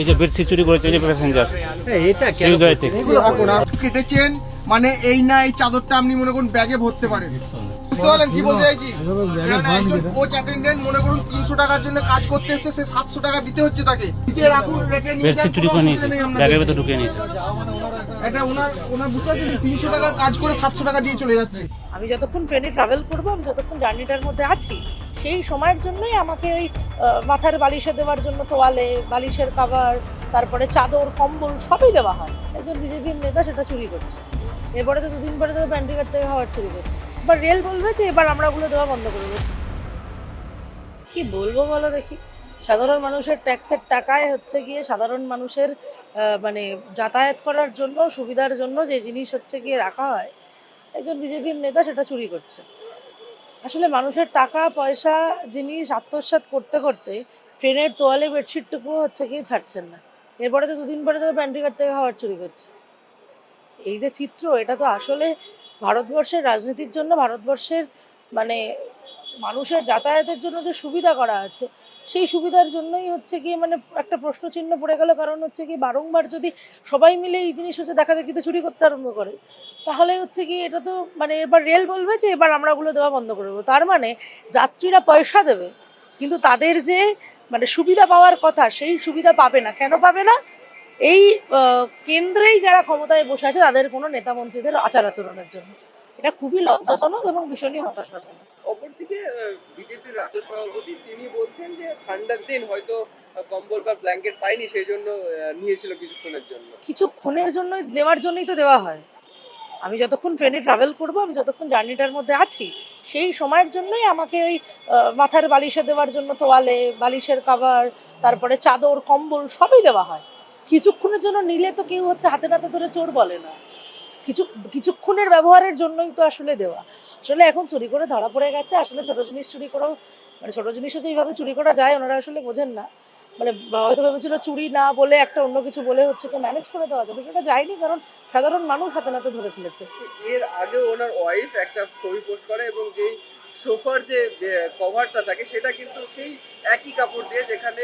এই যে চুরি করেছে এই যে প্যাসেঞ্জার এটা থেকে। কেটেছেন মানে এই না এই চাদরটা আপনি মনে করুন ব্যাগে ভরতে পারেন। বুঝতে পারলেন কি বলতে চাইছি? কোচ অ্যাটেন্ডেন্ট মনে করুন তিনশো টাকার জন্য কাজ করতে এসছে সে সাতশো টাকা দিতে হচ্ছে তাকে। রাখুন রেখে নিয়ে চুরি করে নিয়েছে। ব্যাগের ভেতর ঢুকিয়ে নিয়েছে। এটা ওনার ওনার বুঝতে পারছেন তিনশো টাকার কাজ করে সাতশো টাকা দিয়ে চলে যাচ্ছে। আমি যতক্ষণ ট্রেনে ট্রাভেল করব আমি যতক্ষণ জার্নিটার মধ্যে আছি সেই সময়ের জন্যই আমাকে ওই মাথার বালিশে দেওয়ার জন্য তোয়ালে বালিশের কাভার তারপরে চাদর, কম্বল সবই দেওয়া হয়। একজন বিজেপির নেতা সেটা চুরি করছে। এরপরে তো দুদিন পরে তো প্যান্টিকার থেকে খাবার চুরি করছে। এবার রেল বলবে যে এবার আমরা ওগুলো দেওয়া বন্ধ করে দেবো। কি বলব বলো দেখি। সাধারণ মানুষের ট্যাক্সের টাকায় হচ্ছে গিয়ে সাধারণ মানুষের মানে যাতায়াত করার জন্য, সুবিধার জন্য যে জিনিস হচ্ছে গিয়ে রাখা হয়, একজন বিজেপির নেতা সেটা চুরি করছে। আসলে মানুষের টাকা, পয়সা জিনিস আত্মসাৎ করতে করতে ট্রেনের তোয়ালে বেডশিটটুকু হচ্ছে কি ছাড়ছেন না। এরপরে তো দুদিন পরে তো কার্ড থেকে খাবার চুরি করছে। এই যে চিত্র, এটা তো আসলে ভারতবর্ষের রাজনীতির জন্য, ভারতবর্ষের মানে মানুষের যাতায়াতের জন্য যে সুবিধা করা আছে সেই সুবিধার জন্যই হচ্ছে কি মানে একটা প্রশ্ন চিহ্ন পড়ে গেল। কারণ হচ্ছে কি বারংবার যদি সবাই মিলে এই জিনিস হচ্ছে দেখা দেখিতে চুরি করতে আরম্ভ করে। তাহলে হচ্ছে কি এটা তো মানে এবার রেল বলবে যে এবার আমরা ওগুলো দেওয়া বন্ধ করে দেবো। তার মানে যাত্রীরা পয়সা দেবে, কিন্তু তাদের যে মানে সুবিধা পাওয়ার কথা সেই সুবিধা পাবে না। কেন পাবে না? এই কেন্দ্রেই যারা ক্ষমতায় বসে আছে তাদের কোনো নেতা মন্ত্রীদের আচার আচরণের জন্য। এটা খুবই লজ্জাজনক এবং ভীষণই হতাশাজনক। অপরদিকে বিজেপির রাজ্য সভাপতি তিনি বলছেন যে ঠান্ডার দিন হয়তো কম্বল বা ব্ল্যাঙ্কেট পাইনি সেই জন্য নিয়েছিল কিছুক্ষণের জন্য। কিছুক্ষণের জন্য নেওয়ার জন্যই তো দেওয়া হয়। আমি যতক্ষণ ট্রেনে ট্রাভেল করব, আমি যতক্ষণ জার্নিটার মধ্যে আছি, সেই সময়ের জন্যই আমাকে ওই মাথার বালিশে দেওয়ার জন্য তোয়ালে, বালিশের কাভার তারপরে চাদর, কম্বল সবই দেওয়া হয়। কিছুক্ষণের জন্য নিলে তো কেউ হচ্ছে হাতে নাতে ধরে চোর বলে না। কিছু, কিছুক্ষণের ব্যবহারের জন্যই তো আসলে দেওয়া। আসলে এখন চুরি করে ধরা পড়ে গেছে, আসলে ছোটো জিনিস চুরি করেও মানে ছোটো জিনিসও যে এইভাবে চুরি করা যায় ওনারা আসলে বোঝেন না। মানে হয়তো ভেবেছিল চুরি না বলে একটা অন্য কিছু বলে হচ্ছে ম্যানেজ করে দেওয়া যাবে, সেটা যায়নি কারণ সাধারণ মানুষ হাতে নাতে ধরে ফেলেছে। এর আগে ওনার ওয়াইফ একটা ছবি পোস্ট করে এবং যেই সোফার যে কভারটা থাকে সেটা কিন্তু সেই একই কাপড় দিয়ে যেখানে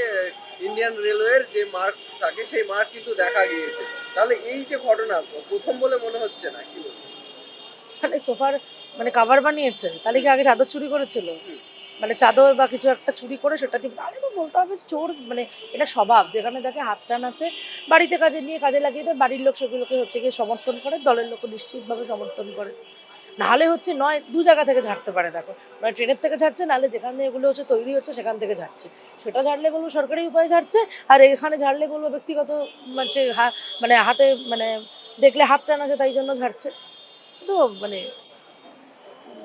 ইন্ডিয়ান রেলওয়ের যে মার্ক থাকে সেই মার্ক কিন্তু দেখা গিয়েছে। তাহলে এই যে ঘটনা প্রথম বলে মনে হচ্ছে না কি মানে সোফার মানে কাভার বানিয়েছে তাহলে কি আগে চাদর চুরি করেছিল? মানে চাদর বা কিছু একটা চুরি করে সেটা দিয়ে তাহলে তো বলতে হবে চোর মানে এটা স্বভাব যেখানে দেখে হাত টান আছে বাড়িতে কাজে নিয়ে কাজে লাগিয়ে দেয় বাড়ির লোক সেগুলোকে হচ্ছে গিয়ে সমর্থন করে দলের লোক নিশ্চিতভাবে সমর্থন করে। নাহলে হচ্ছে নয়, দু জায়গা থেকে ঝাড়তে পারে, দেখো। নয় ট্রেনের থেকে ঝাড়ছে, নাহলে যেখানে এগুলো হচ্ছে তৈরি হচ্ছে, সেখান থেকে ঝাড়ছে। সেটা ঝাড়লে বলব সরকারি উপায়ে ঝাড়ছে, আর এখানে ঝাড়লে বলব ব্যক্তিগত হা- মানে হাতে মানে দেখলে হাত টান আছে তাই জন্য ঝাড়ছে। তো মানে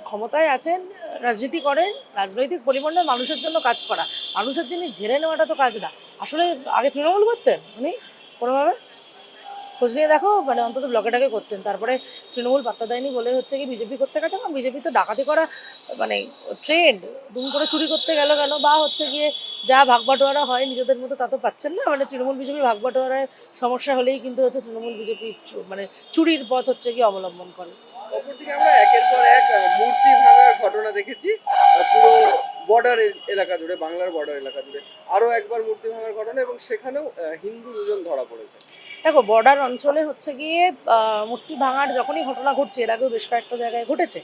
ক্ষমতায় আছেন, রাজনীতি করেন, রাজনৈতিক পরিমণ্ডল মানুষের জন্য কাজ করা। মানুষের জন্য ঝেড়ে নেওয়াটা তো কাজ না। আসলে আগে তৃণমূল করতেন উনি কোনোভাবে? খোঁজ নিয়ে দেখো মানে অন্তত ব্লকেটাকে করতেন। তারপরে তৃণমূল পাত্তা দেয়নি বলে হচ্ছে কি বিজেপি করতে গেছে কারণ বিজেপি তো ডাকাতি করা মানে ট্রেন্ড দুম করে চুরি করতে গেল কেন? বা হচ্ছে গিয়ে যা ভাগবাটোয়ারা হয় নিজেদের মতো তা তো পাচ্ছেন না মানে তৃণমূল বিজেপি ভাগবাটোয়ারায় সমস্যা হলেই কিন্তু হচ্ছে তৃণমূল বিজেপি মানে চুরির পথ হচ্ছে কি অবলম্বন করে। অপরদিকে আমরা একের পর এক মূর্তি ভাঙার ঘটনা দেখেছি পুরো বর্ডার এলাকা জুড়ে, বাংলার বর্ডার এলাকা জুড়ে। আরও একবার মূর্তি ভাঙার ঘটনা এবং সেখানেও হিন্দু দুজন ধরা পড়েছে। দেখো বর্ডার অঞ্চলে হচ্ছে গিয়ে মূর্তি ভাঙার যখনই ঘটনা ঘটছে, এর আগেও বেশ কয়েকটা জায়গায় ঘটেছে,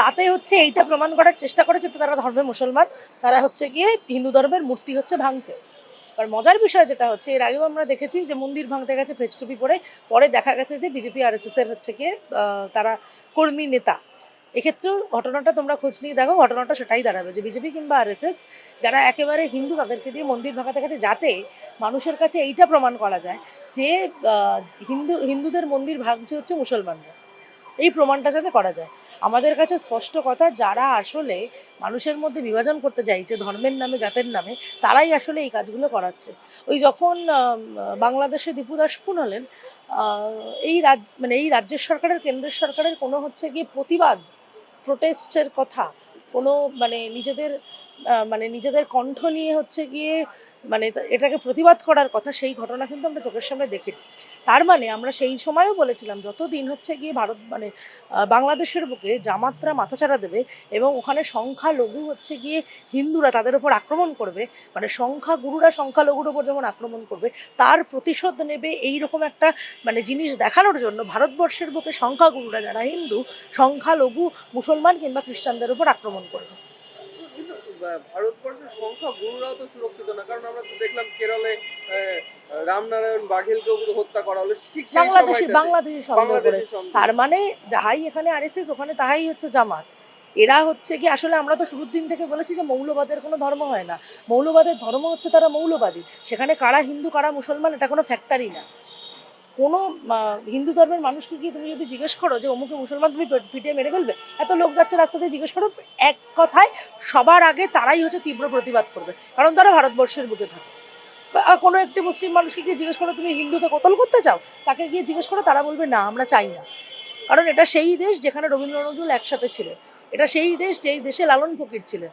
তাতে হচ্ছে এইটা প্রমাণ করার চেষ্টা করেছে তারা ধর্মে মুসলমান, তারা হচ্ছে গিয়ে হিন্দু ধর্মের মূর্তি হচ্ছে ভাঙছে। আর মজার বিষয় যেটা হচ্ছে, এর আগেও আমরা দেখেছি যে মন্দির ভাঙতে গেছে ফেজটুপি পরে পরে দেখা গেছে যে বিজেপি আর এস এর হচ্ছে গিয়ে তারা কর্মী নেতা। এক্ষেত্রেও ঘটনাটা তোমরা খোঁজ নিয়ে দেখো, ঘটনাটা সেটাই দাঁড়াবে যে বিজেপি কিংবা আরএসএস যারা একেবারে হিন্দু তাদেরকে দিয়ে মন্দির ভাঙাতে গেছে যাতে মানুষের কাছে এইটা প্রমাণ করা যায় যে হিন্দু, হিন্দুদের মন্দির ভাঙছে হচ্ছে মুসলমানরা। এই প্রমাণটা যাতে করা যায়। আমাদের কাছে স্পষ্ট কথা, যারা আসলে মানুষের মধ্যে বিভাজন করতে চাইছে, ধর্মের নামে, জাতের নামে, তারাই আসলে এই কাজগুলো করাচ্ছে। ওই যখন বাংলাদেশে দীপু দাস খুন হলেন এই রাজ মানে এই রাজ্যের সরকারের, কেন্দ্রের সরকারের কোনো হচ্ছে গিয়ে প্রতিবাদ প্রোটেস্টের কথা কোনো মানে নিজেদের মানে নিজেদের কণ্ঠ নিয়ে হচ্ছে গিয়ে মানে এটাকে প্রতিবাদ করার কথা সেই ঘটনা কিন্তু আমরা চোখের সামনে দেখিনি। তার মানে আমরা সেই সময়ও বলেছিলাম যতদিন হচ্ছে গিয়ে ভারত মানে বাংলাদেশের বুকে জামাতরা মাথাচাড়া দেবে এবং ওখানে সংখ্যালঘু হচ্ছে গিয়ে হিন্দুরা তাদের উপর আক্রমণ করবে মানে সংখ্যাগুরুরা সংখ্যালঘুর উপর যেমন আক্রমণ করবে, তার প্রতিশোধ নেবে এই রকম একটা মানে জিনিস দেখানোর জন্য ভারতবর্ষের বুকে সংখ্যাগুরুরা যারা হিন্দু, সংখ্যালঘু, মুসলমান কিংবা খ্রিস্টানদের উপর আক্রমণ করবে। ভারতবর্ষের সংখ্যা গুরুরাও তো সুরক্ষিত না। কারণ আমরা তো দেখলাম কেরলে রামনারায়ণ বাঘেলকেও হত্যা করা হলো। ঠিক বাংলাদেশি বাংলাদেশি সন্দেহ করে। তার মানে যাহাই এখানে আরএসএস ওখানে তাহাই হচ্ছে জামাত। এরা হচ্ছে কি আসলে আমরা তো শুরুর দিন থেকে বলেছি যে মৌলবাদের কোনো ধর্ম হয় না। মৌলবাদের ধর্ম হচ্ছে তারা মৌলবাদী। সেখানে কারা হিন্দু কারা মুসলমান এটা কোনো ফ্যাক্টরি না। কোনো হিন্দু ধর্মের মানুষকে গিয়ে তুমি যদি জিজ্ঞেস করো যে, অমুকে মুসলমান তুমি পিটিয়ে মেরে ফেলবে? এত লোক যাচ্ছে রাস্তা দিয়ে জিজ্ঞেস করো। এক কথায় সবার আগে তারাই হচ্ছে তীব্র প্রতিবাদ করবে। কারণ তারা ভারতবর্ষের বুকে থাকে। কোনো একটি মুসলিম মানুষকে গিয়ে জিজ্ঞেস করো, তুমি হিন্দুকে কতল করতে চাও? তাকে গিয়ে জিজ্ঞেস করো, তারা বলবে, না, আমরা চাই না। কারণ এটা সেই দেশ যেখানে রবীন্দ্র নজরুল একসাথে ছিলেন। এটা সেই দেশ যেই দেশে লালন ফকির ছিলেন।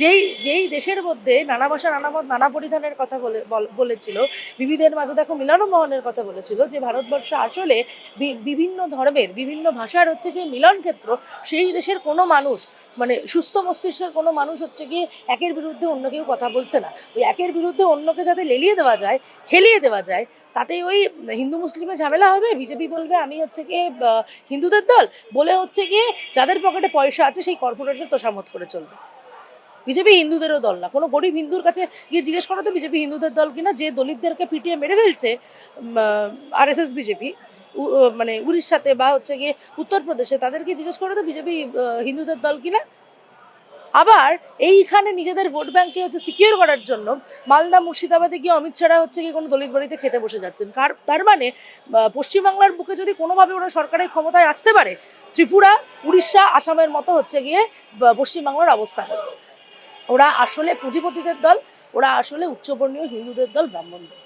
যেই যেই দেশের মধ্যে নানা ভাষা নানা মত নানা পরিধানের কথা বলে বলেছিল বিবিধের মাঝে দেখো মিলনমোহনের কথা বলেছিল যে ভারতবর্ষ আসলে বিভিন্ন ধর্মের বিভিন্ন ভাষার হচ্ছে গিয়ে মিলন ক্ষেত্র। সেই দেশের কোনো মানুষ মানে সুস্থ মস্তিষ্কের কোনো মানুষ হচ্ছে গিয়ে একের বিরুদ্ধে অন্য কেউ কথা বলছে না। ওই একের বিরুদ্ধে অন্যকে যাতে লেলিয়ে দেওয়া যায় খেলিয়ে দেওয়া যায় তাতে ওই হিন্দু মুসলিমের ঝামেলা হবে বিজেপি বলবে আমি হচ্ছে আহ, হিন্দুদের দল। বলে হচ্ছে গিয়ে যাদের পকেটে পয়সা আছে সেই কর্পোরেটের তোষামত করে চলবে। বিজেপি হিন্দুদেরও দল না। কোনো গরিব হিন্দুর কাছে গিয়ে জিজ্ঞেস করো তো বিজেপি হিন্দুদের দল কিনা, যে দলিতদেরকে পিটিয়ে মেরে ফেলছে আর এস এস বিজেপি মানে উড়িষ্যাতে বা হচ্ছে গিয়ে উত্তরপ্রদেশে, তাদেরকে জিজ্ঞেস করো তো বিজেপি হিন্দুদের দল কিনা। আবার এইখানে নিজেদের ভোট ব্যাংকে হচ্ছে সিকিউর করার জন্য মালদা মুর্শিদাবাদে গিয়ে অমিত শাহরা হচ্ছে গিয়ে কোনো দলিত বাড়িতে খেতে বসে যাচ্ছেন। কার, তার মানে পশ্চিমবাংলার বুকে যদি কোনোভাবে ওরা সরকারের ক্ষমতায় আসতে পারে, ত্রিপুরা, উড়িষ্যা, আসামের মতো হচ্ছে গিয়ে পশ্চিমবাংলার অবস্থা। ওরা আসলে পুঁজিপতিদের দল ওরা আসলে উচ্চবর্ণীয় হিন্দুদের দল ব্রাহ্মণদের